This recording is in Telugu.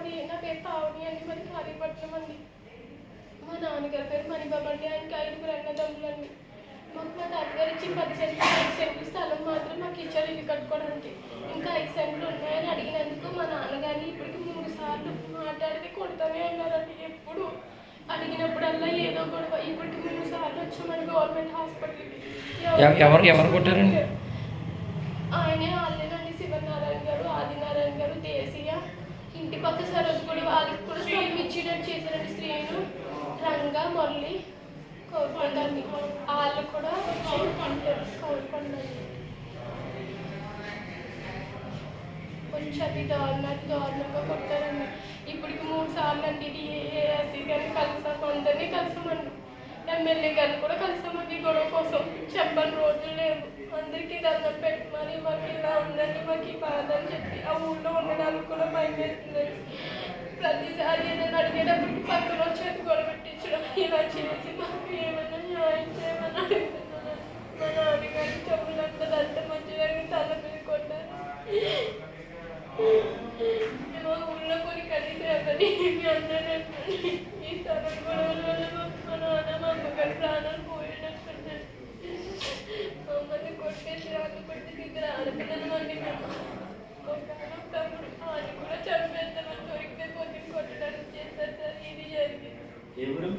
మాది నా పేరు పావని అండి మాది కాళీపట్నం అండి. మా నాన్నగారి పేరు మణిబాబు అండి ఆయనకి ఐదుగురు అన్నదమ్ములు అండి. మాకు మా తాతగారు ఇచ్చి పది సెంట్లు ఐదు సెంట్లు స్థలం మాత్రం మాకు ఇచ్చారు ఇల్లు కట్టుకోవడానికి. ఇంకా ఐదు సెంట్లు ఉన్నాయని అడిగినందుకు మా నాన్నగారిని ఇప్పటికి మూడు సార్లు మాట్లాడితే కొడతానే ఉన్నారండి ఎప్పుడు. అడిగినప్పుడల్లా ఏదో గొడవ ఇప్పటికి మూడు సార్లు వచ్చామని గవర్నమెంట్ హాస్పిటల్కి. ఎవ- ఎవరు ఎవరు కొట్టారండి? ఆయనే వాళ్ళేనండి పక్క సరోజు కూడా వాళ్ళకి కూడా స్థలం ఇచ్చేటట్టు చేశారండి శ్రీను రంగా మురళి కోరుకుంటాను వాళ్ళు కూడా కోరుకుంటారు కొంచెం అది దారుణాలు దారుణంగా కొట్టారండి ఇప్పటికి మూడు సార్లు అండి డిఏఎస్సీ గారిని కలిసాము అందరినీ కలిసామండి ఎమ్మెల్యే గారిని కూడా కలిసామండి గొడవ కోసం చెప్పని రోజులు లేవు. అందరికీ దండం పెట్టి మరి మాకు ఇలా ఉందండి మాకు ఈ బాధ అని ఆ ఊళ్ళో ఉండడానికి కూడా భయమేస్తుంది ప్రతిసారి ఏదైనా అడిగేటప్పటికి పక్కన వచ్చేది కూడా పెట్టించడం. ఇలా చేసి మాకు ఏమైనా న్యాయం చేయమని అడుగుతున్నాను. మంచిగా తల మీద కొట్టారు. మా ఊళ్ళో కొన్ని కలిసి అక్కడ ఈ స్థలం కూడా ఎవరు